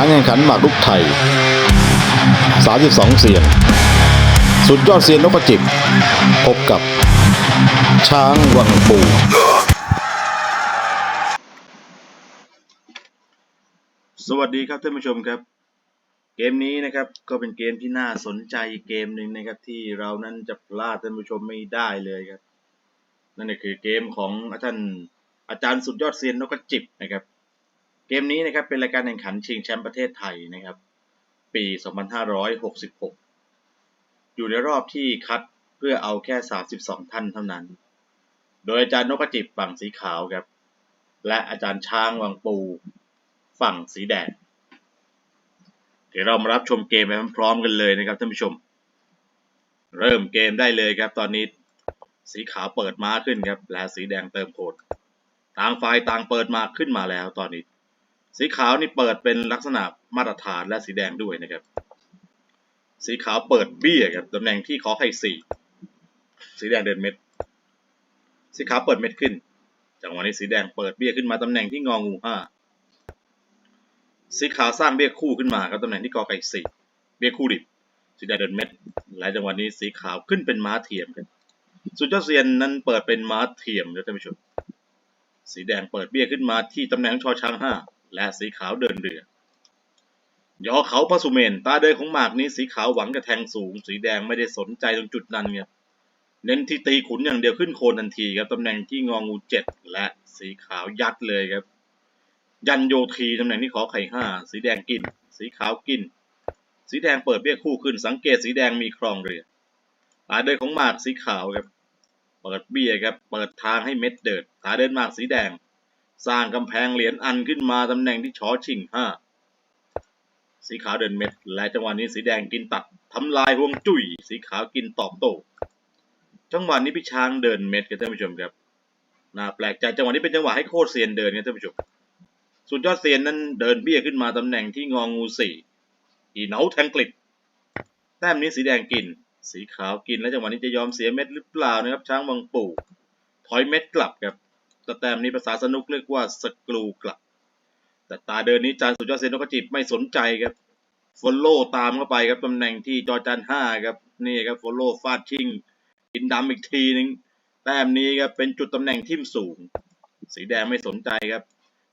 การแข่งขันหมากรุกไทย 32 เสียง สุดยอดเซียนนกกระจิบ พบกับ ช้างวังปูสวัสดีครับท่านผู้ชมครับ เกมนี้นะครับก็เป็นเกมที่น่าสนใจเกมหนึ่งนะครับที่เรานั้นจะพลาดท่านผู้ชมไม่ได้เลยครับ นั่นก็คือเกมของท่านอาจารย์สุดยอดเซียนนกกระจิบนะครับ เกมนี้นะครับเป็นรายการแข่งขันชิงแชมป์ประเทศไทยนะครับ ปี 2566 อยู่ในรอบที่คัดเพื่อเอาแค่ 32 ท่านเท่านั้น โดยอาจารย์นกกระจิบฝั่งสีขาวครับ และอาจารย์ช้างวังปูฝั่งสีแดงเดี๋ยวเรามารับชมเกมไปพร้อมๆกันเลยนะครับท่านผู้ชม เริ่มเกมได้เลยครับตอนนี้สีขาวเปิดม้าขึ้นครับและสีแดงเติมโคดต่างฝ่ายต่างเปิดมาขึ้นมาแล้วตอนนี้ สีขาวนี่เปิดเป็นลักษณะมาตรฐานและสีแดงด้วยนะครับ สีขาวเปิดเบี้ยครับตำแหน่งที่ขอไข่สี่สีแดงเดินเม็ด สีขาวเปิดเม็ดขึ้นจังหวะนี้สีแดงเปิดเบี้ยขึ้นมาตำแหน่งที่งองูห้าสีขาวสร้างเบี้ยคู่ขึ้นมาครับตำแหน่งที่กอไก่สี่เบี้ยคู่ดิบสีแดงเดินเม็ด และจังหวะนี้สีขาวขึ้นเป็นม้าเทียมครับสุดยอดเซียนนั้นเปิดเป็นม้าเทียมนะท่านผู้ชมสีแดงเปิดเบี้ยขึ้นมาที่ตำแหน่งชอช้างห้า และสีขาวเดินเรือยอเขาพระสุเมนตาเดินของหมากนี้สีขาวหวังจะแทงสูง สีแดงไม่ได้สนใจตรงจุดนั้นครับเน้นที่ตีขุนอย่างเดียวขึ้นโคนทันทีครับตำแหน่งที่งองูเจ็ดและสีขาวยัดเลยครับ ยันโยทีตำแหน่งที่ขอไข่ห้าสีแดงกิน สีขาวกิน สีแดงเปิดเบี้ยคู่ขึ้น สังเกตสีแดงมีครองเรือตาเดินของหมากสีขาวครับเปิดเบี้ยครับเปิดทางให้เม็ดเดิดตาเดินหมากสีแดง สร้างกำแพงเหรียญอันขึ้นมาตำแหน่งที่ชอชิงห้าสีขาวเดินเม็ด และจังหวะนี้สีแดงกินตัดทำลายห่วงจุ้ยสีขาวกินตอบโต้จังหวะนี้พี่ช้างเดินเม็ดครับท่านผู้ชมครับน่าแปลกใจจังหวะนี้เป็นจังหวะให้โคตรเซียนเดินครับท่านผู้ชมสุดยอดเซียนนั้นเดินเบี้ยขึ้นมาตำแหน่งที่งองูสี่อีเนาแทงกลิดแต้มนี้สีแดงกิน สีขาวกินแล้วจังหวะนี้จะยอมเสียเม็ดหรือเปล่านะครับช้างวังปู่ถอยเม็ดกลับครับ แต่แต้มนี้ภาษาสนุกเรียกว่าสกรูกลับ แต่ตาเดินนี้จานสุดยอดเซียนนกจิบไม่สนใจครับฟอลโล่ตามเข้าไปครับตำแหน่งที่จอจานห้าครับนี่ครับฟอลโล่ฟาดชิงกินดำอีกทีนึงแต้มนี้ครับเป็นจุดตำแหน่งทิ่มสูง สีแดงไม่สนใจครับ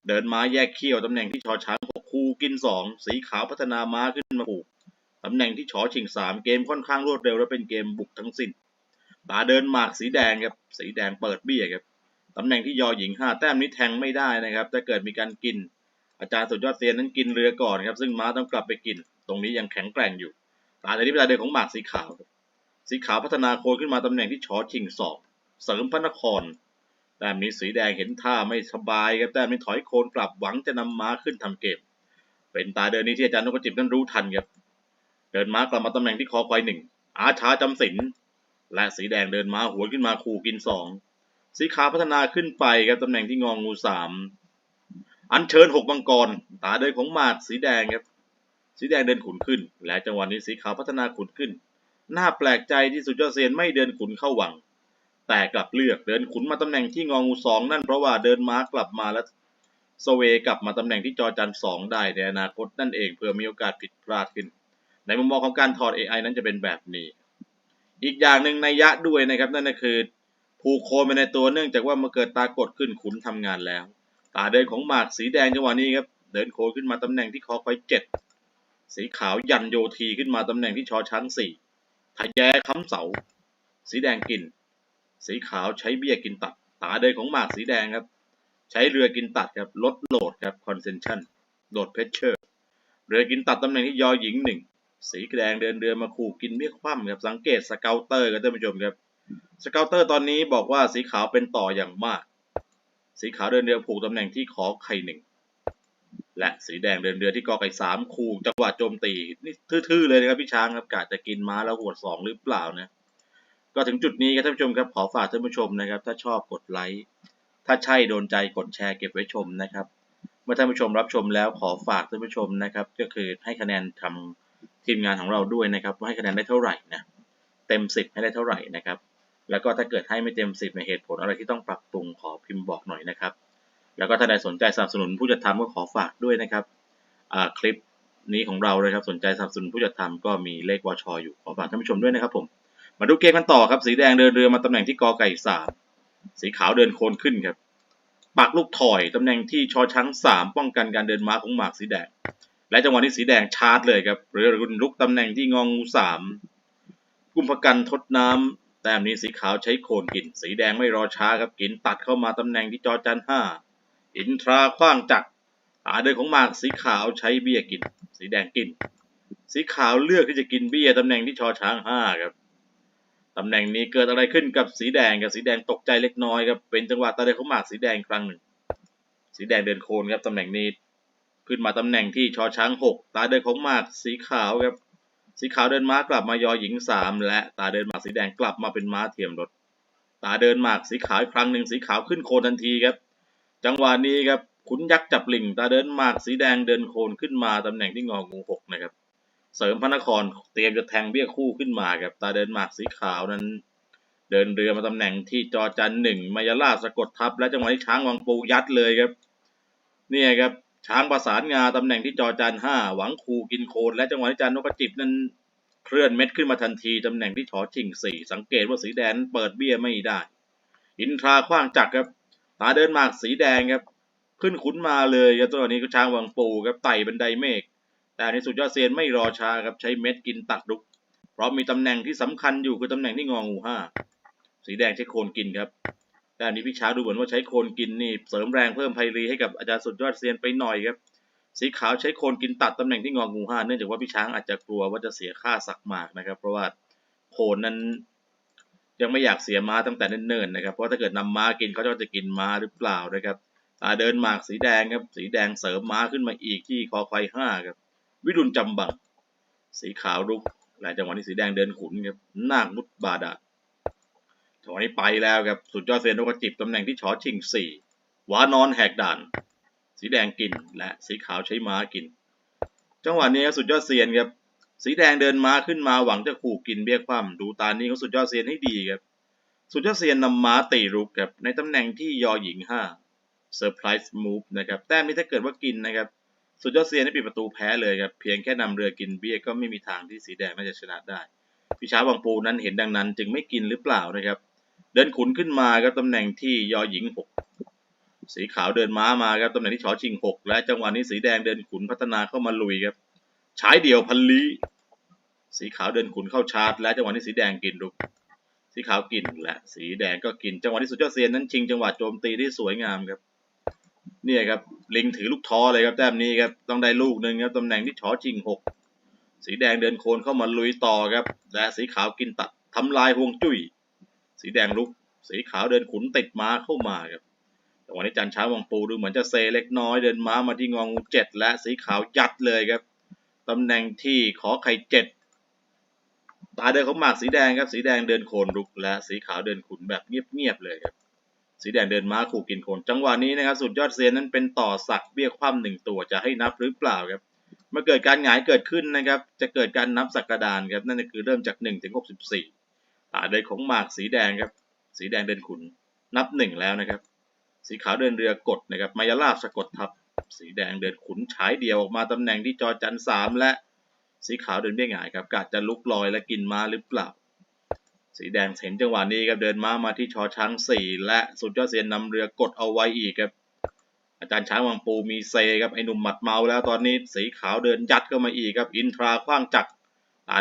เดินม้าแยกเขี้ยวตำแหน่งที่ชอช้างหกคูกินสองสีขาวพัฒนาม้าขึ้นมาผูกตำแหน่งที่ชอชิงสามเกมค่อนข้างรวดเร็วและเป็นเกมบุกทั้งสิ้นตาเดินหมากสีแดงครับสีแดงเปิดเบี้ยครับ ตำแหน่งที่ยอหญิงห้าแต้มนี้แทงไม่ได้นะครับถ้าเกิดมีการกิน อาจารย์สุดยอดเซียนนั้นกินเรือก่อนครับซึ่งม้าต้องกลับไปกิน ตรงนี้ยังแข็งแกร่งอยู่ตาในที่เป็นตาเดินของหมากสีขาว สีขาวพัฒนาโคนขึ้นมาตำแหน่งที่ชอชิงสองเสริมพระนครแต้มนี้สีแดงเห็นท่าไม่สบายครับแต้มนี้ถอยโคนกลับหวังจะนำม้าขึ้นทำเกม เป็นตาเดินนี้ที่อาจารย์นกกระจิบนั้นรู้ทันครับเดินม้ากลับมาตำแหน่งที่คอควายหนึ่งอาชาจำสินและสีแดงเดินม้าหัวขึ้นมาขู่กินสอง สีขาวพัฒนาขึ้นไปครับตำแหน่งที่งองูสามอันเชิญหกมังกร ตาเดินของมากสีแดงครับ สีแดงเดินขุนขึ้น และจังหวะนี้สีขาวพัฒนาขุนขึ้น น่าแปลกใจที่สุดยอดเซียนไม่เดินขุนเข้าหวัง แต่กลับเลือกเดินขุนมาตำแหน่งที่งองูสองนั่นเพราะว่าเดินม้ากลับมาแล้วสเวกลับมาตำแหน่งที่จอจันสองได้ในอนาคตนั่นเองเพื่อมีโอกาสผิดพลาดขึ้น ในมุมมองของการถอด AI นั้นจะเป็นแบบนี้ อีกอย่างหนึ่งในยยะด้วยนะครับนั่นก็คือ ผูกโคนไปในตัวเนื่องจากว่ามื่อเกิดตากดขึ้นขุนทำงานแล้ว ตาเดินของหมากสีแดงจังหวะนี้ครับเดินโคขึ้นมาตำแหน่งที่คอควายเจ็ดสีขาวยันโยทีขึ้นมาตำแหน่งที่ชอช้างสี่ทะแยค้ำเสา สีแดงกิน สีขาวใช้เบี้ยกินตัด ตาเดินของหมากสีแดงครับ ใช้เรือกินตัดครับ ลดโหลดครับคอนเซนชันโหลดเพชเชอร์ เรือกินตัดตำแหน่งที่ยอหญิงหนึ่ง สีแดงเดินเรือมาขู่กินเบี้ยคว่ำครับ สังเกตสเกลเตอร์ครับท่านผู้ชมครับ สเกลเตอร์ตอนนี้บอกว่าสีขาวเป็นต่ออย่างมาก สีขาวเดินเรือผูกตำแหน่งที่ขอไข่หนึ่ง และสีแดงเดินเรือที่กอไก่สามขู่จังหวะโจมตีนี่ทื่อๆเลยนะครับพี่ช้างครับกะจะกินม้าแล้วหัวสองหรือเปล่านะก็ถึงจุดนี้ครับท่านผู้ชมครับขอฝากท่านผู้ชมนะครับ ถ้าชอบกดไลค์ถ้าใช่โดนใจกดแชร์เก็บไว้ชมนะครับ เมื่อท่านผู้ชมรับชมแล้วขอฝากท่านผู้ชมนะครับ ก็คือให้คะแนนทำทีมงานของเราด้วยนะครับ ว่าให้คะแนนได้เท่าไหร่นะเต็มสิบให้ได้เท่าไหร่นะครับ แล้วก็ถ้าเกิดให้ไม่เต็มสิบในเหตุผลอะไรที่ต้องปรับปรุงขอพิมพ์บอกหน่อยนะครับ แล้วก็ถ้าใดสนใจสนับสนุนผู้จัดทำก็ขอฝากด้วยนะครับคลิปนี้ของเราเลยครับสนใจสนับสนุนผู้จัดทำก็มีเลขวชออยู่ขอฝากท่านผู้ชมด้วยนะครับผมมาดูเกมกันต่อครับสีแดงเดินเรือมาตำแหน่งที่กอไก่สามสีขาวเดินโคนขึ้นครับปักลูกถอยตำแหน่งที่ชอช้างสามป้องกันการเดินม้าของหมากสีแดง และจังหวะนี้สีแดงชาร์จเลยครับเรือรุนลุกตำแหน่งที่งองูสามกุมภกันทดน้ำ แต้มนี้สีขาวใช้โคนกิน สีแดงไม่รอช้าครับกินตัดเข้ามาตำแหน่งที่จอจันห้าอินทราคว้างจักรตาเดินของหมากสีขาวใช้เบี้ยกิน สีแดงกิน สีขาวเลือกที่จะกินเบี้ยตำแหน่งที่ชอช้างห้าครับตำแหน่งนี้เกิดอะไรขึ้นกับสีแดงกับสีแดงตกใจเล็กน้อยครับเป็นจังหวะตาเดินของหมากสีแดงครั้งหนึ่ง สีแดงเดินโคนครับตำแหน่งนี้ ขึ้นมาตำแหน่งที่ชอช้างหกตาเดินของหมากสีขาวครับ สีขาวเดินม้ากลับมายอหญิงสามและตาเดินหมากสีแดงกลับมาเป็นม้าเทียมรถ ตาเดินหมากสีขาวอีกครั้งหนึ่งสีขาวขึ้นโคนทันทีครับ จังหวะนี้ครับขุนยักษ์จับลิงตาเดินหมากสีแดงเดินโคนขึ้นมาตำแหน่งที่งองูหกนะครับ เสริมพระนครเตรียมจะแทงเบี้ยคู่ขึ้นมาครับตาเดินหมากสีขาวนั้น เดินเรือมาตำแหน่งที่จอจันหนึ่งมายาลาสะกดทับและจังหวะที่ช้างวังปูยัดเลยครับ เนี่ยครับ ช้างประสานงาตำแหน่งที่จอจานห้าหวังคูกินโคนและจังหวะที่จานนกกระจิบนั้นเคลื่อนเม็ดขึ้นมาทันทีตำแหน่งที่ชอชิงสี่สังเกตว่าสีแดงเปิดเบี้ยไม่ได้ อินทราคว้างจักรครับตาเดินมากสีแดงครับ ขึ้นขุนมาเลยครับตัวนี้ก็ช้างวังปูครับไต่บันไดเมฆแต่ในสุดยอดเซียนไม่รอช้าครับใช้เม็ดกินตักดุก เพราะมีตำแหน่งที่สำคัญอยู่คือตำแหน่งที่งองูห้าสีแดงใช้โคนกินครับ แต่อันนี้พี่ช้างดูเหมือนว่าใช้โคนกินนี่เสริมแรงเพิ่มไพรีให้กับอาจารย์สุดยอดเซียนไปหน่อยครับสีขาวใช้โคนกินตัดตำแหน่งที่งองูห้าเนื่องจากว่าพี่ช้างอาจจะกลัวว่าจะเสียค่าสักหมากนะครับ เพราะว่าโคนนั้นยังไม่อยากเสียม้าตั้งแต่เนิ่นๆนะครับเพราะถ้าเกิดนำม้ากินเขาจะกินม้าหรือเปล่านะครับตาเดินหมากสีแดงครับสีแดงเสริมม้าขึ้นมาอีกที่คอควายห้าครับวิรุณจำบังสีขาวรุกและจังหวะนี้สีแดงเดินขุนครับนาคมุดบาดาล จังหวะนี้ไปแล้วครับสุดยอดเซียนนกกระจิบตำแหน่งที่ชอชิงสี่วานอนแหกด่าน สีแดงกินและสีขาวใช้ม้ากิน จังหวะนี้ครับสุดยอดเซียนครับสีแดงเดินม้าขึ้นมาหวังจะขู่กินเบี้ยคว่ำดูตานี้ของสุดยอดเซียนให้ดีครับสุดยอดเซียนนำม้าตีรุกครับในตำแหน่งที่ยอหญิงห้าเซอร์ไพรส์มูฟนะครับแต้มนี้ถ้าเกิดว่ากินนะครับสุดยอดเซียนได้ปิดประตูแพ้เลยครับเพียงแค่นำเรือกินเบี้ยก็ไม่มีทางที่สีแดงน่าจะชนะได้พิชาวังปูนั้นเห็นดังนั้นจึงไม่กินหรือเปล่านะครับ เดินขุนขึ้นมาครับตำแหน่งที่ยอหญิงหกสีขาวเดินม้ามาครับตำแหน่งที่ชอชิงหกและจังหวะนี้สีแดงเดินขุนพัฒนาเข้ามาลุยครับใช้เดี่ยวพันลีสีขาวเดินขุนเข้าชาร์จ และจังหวะนี้สีแดงกินลุกสีขาวกินและสีแดงก็กิน จังหวะที่สุดยอดเซียนนั้นชิงจังหวะโจมตีที่สวยงามครับเนี่ยครับลิงถือลูกท้อเลยครับแต้มนี้ครับต้องได้ลูกหนึ่งครับตำแหน่งที่ชอชิงหกสีแดงเดินโคนเข้ามาลุยต่อครับ และสีขาวกินตัดทำลายฮวงจุ้ย สีแดงลุก สีขาวเดินขุนติดม้าเข้ามาครับแต่วันนี้จันช้าวังปูดูเหมือนจะเซเล็กน้อยเดินม้ามาที่งองูเจ็ดและสีขาวยัดเลยครับตำแหน่งที่ขอไข่เจ็ดตาเดินของหมากสีแดงครับสีแดงเดินโคนลุก และสีขาวเดินขุนแบบเงียบๆเลยครับสีแดงเดินม้าขู่กินโคนจังหวะนี้นะครับสุดยอดเซียนนั้นเป็นต่อสักเบี้ยคว่ำหนึ่งตัวจะให้นับหรือเปล่าครับเมื่อเกิดการหงายเกิดขึ้นนะครับ จะเกิดการนับสักกระดานครับนั่นคือเริ่มจากหนึ่งถึงหกสิบสี่ เดินของหมากสีแดงครับ สีแดงเดินขุน นับหนึ่งแล้วนะครับ สีขาวเดินเรือกดนะครับ มายาลาบสะกดทับ สีแดงเดินขุนฉายเดียวออกมาตำแหน่งที่จอจันสามและสีขาวเดินเบี้ยหงายครับกาดจะลุกลอยและกินม้าหรือเปล่า สีแดงเห็นจังหวะนี้ครับเดินม้ามาที่ชอช้างสี่และสุดยอดเซียนนำเรือกดเอาไว้อีกครับอาจารย์ช้างวังปูมีเซครับไอหนุ่มหมัดเมาแล้วตอนนี้สีขาวเดินยัดเข้ามาอีกครับ อินทราคว้างจักร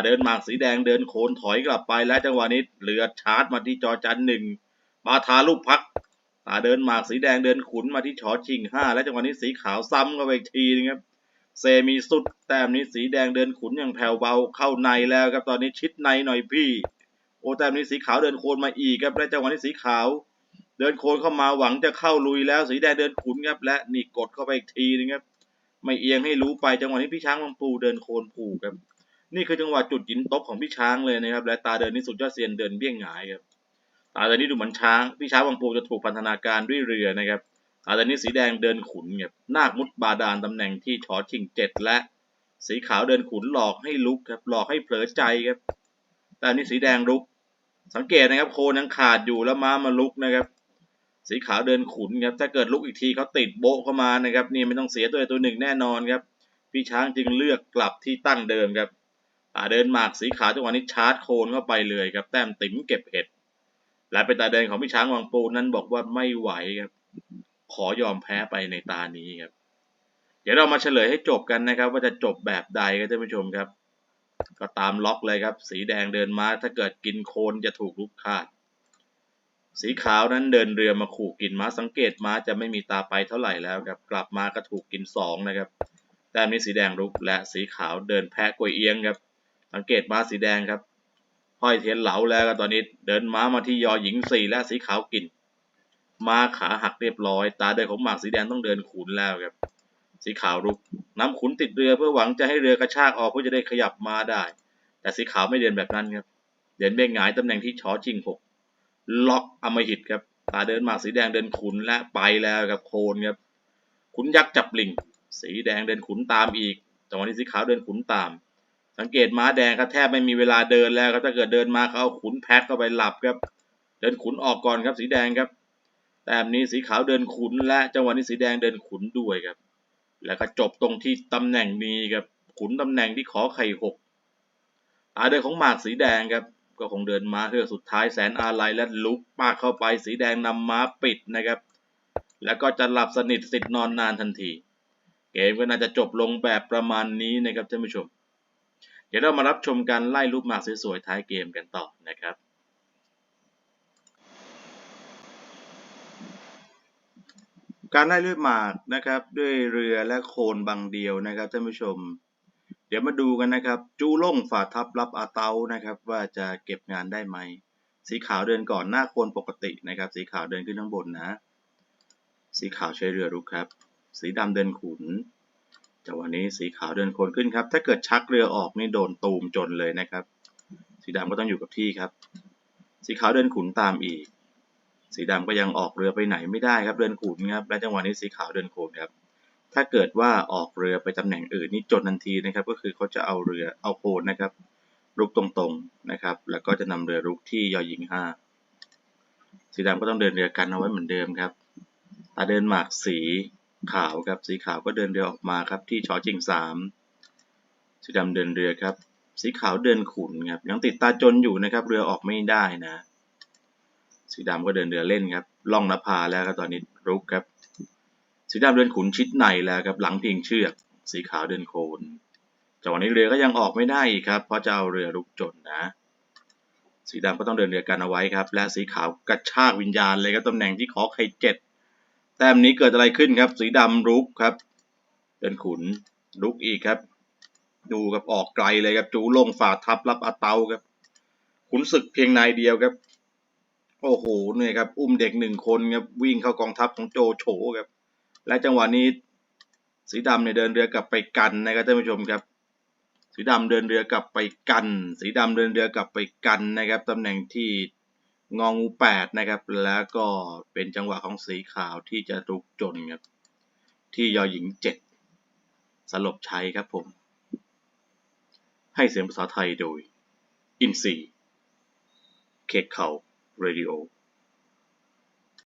เดินหมากสีแดงเดินโคนถอยกลับไปและจังหวะนี้เรือชาร์จมาที่จอจันหนึ่งบาทาลูกพักตาเดินหมากสีแดงเดินขุนมาที่ชอชิงห้าและจังหวะนี้สีขาวซ้ำเข้าไปอีกทีนึงครับเซมีสุดแต้มนี้สีแดงเดินขุนอย่างแผ่วเบาเข้าในแล้วครับตอนนี้ชิดในหน่อยพี่ โอแต้มนี้สีขาวเดินโคนมาอีกครับและจังหวะนี้สีขาว เดินโคนเข้ามาหวังจะเข้าลุยแล้วสีแดงเดินขุนครับและนี่กดเข้าไปอีกทีนึงครับไม่เอียงให้รู้ไปจังหวะนี้พี่ช้างวังปูเดินโคนผูกครับ นี่คือจังหวะจุดหินตบของพี่ช้างเลยนะครับ และตาเดินนี่สุดยอดเซียนเดินเบี้ยงหงายครับตาเดินนี่ดูเหมือนช้างพี่ช้างวังปูจะถูกพันธนาการด้วยเรือนะครับตาเดินนี่สีแดงเดินขุนครับนาคมุดบาดาลตำแหน่งที่ชอชิงเจ็ดและ สีขาวเดินขุนหลอกให้ลุกครับหลอกให้เผลอใจครับแต่อันนี้สีแดงลุก สังเกตนะครับโคนยังขาดอยู่แล้วม้ามาลุกนะครับสีขาวเดินขุนครับถ้าเกิดลุกอีกทีเขาติดโบะเข้ามานะครับนี่ไม่ต้องเสียตัวตัวหนึ่งแน่นอนครับพี่ช้างจึงเลือกกลับที่ตั้งเดิมครับ ตาเดินหมากสีขาวจังหวะนี้ชาร์จโคนเข้าไปเลยครับ แต้มติ๋มเก็บเห็ด และเป็นตาเดินของพี่ช้างวังปูนั้นบอกว่าไม่ไหวครับ ขอยอมแพ้ไปในตานี้ครับ เดี๋ยวเรามาเฉลยให้จบกันนะครับ ว่าจะจบแบบใดครับท่านผู้ชมครับ ก็ตามล็อกเลยครับ สีแดงเดินมาถ้าเกิดกินโคนจะถูกลุกคาดสีขาวนั้นเดินเรือมาขู่กินม้าสังเกตม้าจะไม่มีตาไปเท่าไหร่แล้วครับ กลับมาก็ถูกกินสองนะครับ แต้มนี้สีแดงรุกและสีขาวเดินแพ้กวยเอียงครับ สังเกตม้าสีแดงครับห้อยเทียนเหลาแล้วก็ตอนนี้เดินม้ามาที่ยอหญิงสี่และสีขาวกินม้าขาหักเรียบร้อย ตาเดินของหมากสีแดงต้องเดินขุนแล้วครับ สีขาวรุกน้ำขุนติดเรือเพื่อหวังจะให้เรือกระชากออกเพื่อจะได้ขยับมาได้ แต่สีขาวไม่เดินแบบนั้นครับ เดินเบ่งหงายตำแหน่งที่ชอชิงหกล็อกอมหิตครับ ตาเดินหมากสีแดงเดินขุนและไปแล้วกับโคนครับ ขุนยักษ์จับลิง สีแดงเดินขุนตามอีกจังหวะนี้สีขาวเดินขุนตาม สังเกตม้าแดงก็แทบไม่มีเวลาเดินแล้วครับถ้าเกิดเดินมาเขาเอาขุนแพ็คเข้าไปหลับครับ เดินขุนออกก่อนครับสีแดงครับ แต้มนี้สีขาวเดินขุนและจังหวะนี้สีแดงเดินขุนด้วยครับ แล้วก็จบตรงที่ตำแหน่งนี้ครับขุนตำแหน่งที่ขอไข่หกตาเดินของหมากสีแดงครับ ก็คงเดินมาเพื่อสุดท้ายแสนอาลัยและลุกปากเข้าไปสีแดงนำม้าปิดนะครับ แล้วก็จะหลับสนิทสิทธิ์นอนนานทันที เกมก็น่าจะจบลงแบบประมาณนี้นะครับท่านผู้ชม เดี๋ยวเรามารับชมการไล่รูปหมากสวยๆท้ายเกมกันต่อนะครับการไล่รูปหมากนะครับด้วยเรือและโคนบางเดียวนะครับท่านผู้ชม เดี๋ยวมาดูกันนะครับ จูล่งฝ่าทับรับอาเตานะครับว่าจะเก็บงานได้ไหม สีขาวเดินก่อนหน้าโคนปกตินะครับ สีขาวเดินขึ้นข้างบนนะ สีขาวใช้เรือรุกครับ สีดำเดินขุน จังหวะนี้สีขาวเดินโคนขึ้นครับ ถ้าเกิดชักเรือออกนี่โดนตูมจนเลยนะครับ สีดำก็ต้องอยู่กับที่ครับ สีขาวเดินขุนตามอีก สีดำก็ยังออกเรือไปไหนไม่ได้ครับ เดินขุนครับ และจังหวะนี้สีขาวเดินโคนครับ ถ้าเกิดว่าออกเรือไปตำแหน่งอื่นนี่จดทันทีนะครับ ก็คือเขาจะเอาเรือเอาโคนนะครับรุกตรงๆนะครับ แล้วก็จะนำเรือรุกที่ยอหญิงห้าสีดำก็ต้องเดินเรือกันเอาไว้เหมือนเดิมครับตาเดินหมากสี ขาวครับ สีขาวก็เดินเรือออกมาครับที่ชอจิงสามสีดำเดินเรือครับ สีขาวเดินขุนครับยังติดตาจนอยู่นะครับ เรือออกไม่ได้นะ สีดำก็เดินเรือเล่นครับล่องนภาแล้วครับตอนนี้รุกครับ สีดำเดินขุนชิดในแล้วครับหลังพิงเชือก สีขาวเดินโคนจังหวะนี้เรือก็ยังออกไม่ได้อีกครับ เพราะจะเอาเรือรุกจนนะสีดำก็ต้องเดินเรือกันเอาไว้ครับ และสีขาวกระชากวิญญาณเลยครับตำแหน่งที่ขอไข่เจ็ด แต้มนี้เกิดอะไรขึ้นครับ สีดำรุกครับเดินขุนรุกอีกครับ ดูครับออกไกลเลยครับ จูลงฝ่าทับรับอาเตาครับ ขุนศึกเพียงนายเดียวครับ โอ้โหเนี่ยครับ อุ้มเด็กหนึ่งคนครับ วิ่งเข้ากองทัพของโจโฉครับ และจังหวะนี้สีดำเนี่ยเดินเรือกลับไปกันนะครับท่านผู้ชมครับ สีดำเดินเรือกลับไปกัน สีดำเดินเรือกลับไปกันนะครับตำแหน่งที่ งองูแปดนะครับ แล้วก็เป็นจังหวะของสีขาวที่จะรุกจนครับ ที่ยอหญิงเจ็ดสลบชัยครับผม ให้เสียงภาษาไทยโดย อินซีเคกเขาเรดิโอ